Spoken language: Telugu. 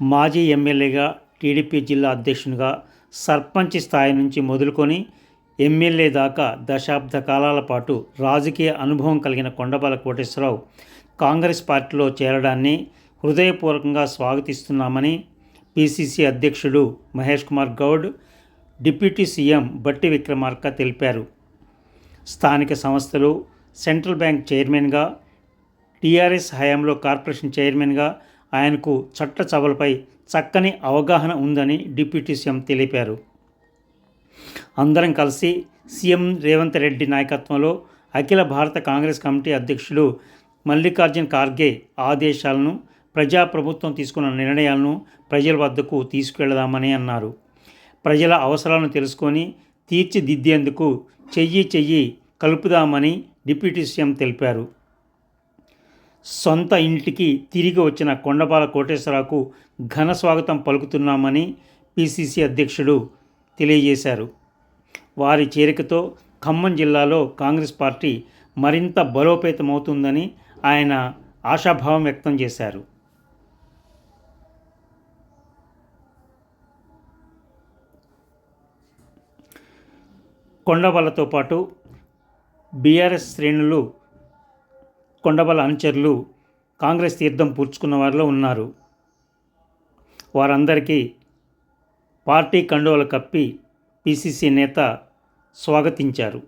మాజీ ఎమ్మెల్యేగా టీడీపీ జిల్లా అధ్యక్షునిగా సర్పంచ్ స్థాయి నుంచి మొదలుకొని ఎమ్మెల్యే దాకా దశాబ్ద కాలాల పాటు రాజకీయ అనుభవం కలిగిన కొండబాల కోటేశ్వరరావు కాంగ్రెస్ పార్టీలో చేరడాన్ని హృదయపూర్వకంగా స్వాగతిస్తున్నామని పిసిసి అధ్యక్షుడు మహేష్ కుమార్ గౌడ్ డిప్యూటీ సీఎం బట్టి విక్రమార్క తెలిపారు. స్థానిక సంస్థలు సెంట్రల్ బ్యాంక్ చైర్మన్గా టీఆర్ఎస్ హయాంలో కార్పొరేషన్ చైర్మన్గా ఆయనకు చట్ట చవలపై చక్కని అవగాహన ఉందని డిప్యూటీ సీఎం తెలిపారు. అందరం కలిసి సీఎం రేవంత్ రెడ్డి నాయకత్వంలో అఖిల భారత కాంగ్రెస్ కమిటీ అధ్యక్షుడు మల్లికార్జున్ ఖార్గే ఆదేశాలను ప్రజాప్రభుత్వం తీసుకున్న నిర్ణయాలను ప్రజల వద్దకు తీసుకెళ్దామని అన్నారు. ప్రజల అవసరాలను తెలుసుకొని తీర్చిదిద్దేందుకు చెయ్యి చెయ్యి కలుపుదామని డిప్యూటీ సీఎం తెలిపారు. సొంత ఇంటికి తిరిగి వచ్చిన కొండపాల కోటేశ్వరరావుకు ఘన స్వాగతం పలుకుతున్నామని పిసిసి అధ్యక్షుడు తెలియజేశారు. వారి చేరికతో ఖమ్మం జిల్లాలో కాంగ్రెస్ పార్టీ మరింత బలోపేతమవుతుందని ఆయన ఆశాభావం వ్యక్తం చేశారు. కొండబలతో పాటు బీఆర్ఎస్ శ్రేణులు కొండబల అనుచరులు కాంగ్రెస్ తీర్థం పూడ్చుకున్న వారిలో ఉన్నారు. వారందరికీ పార్టీ కండువలు కప్పి పిసిసి నేత స్వాగతించారు.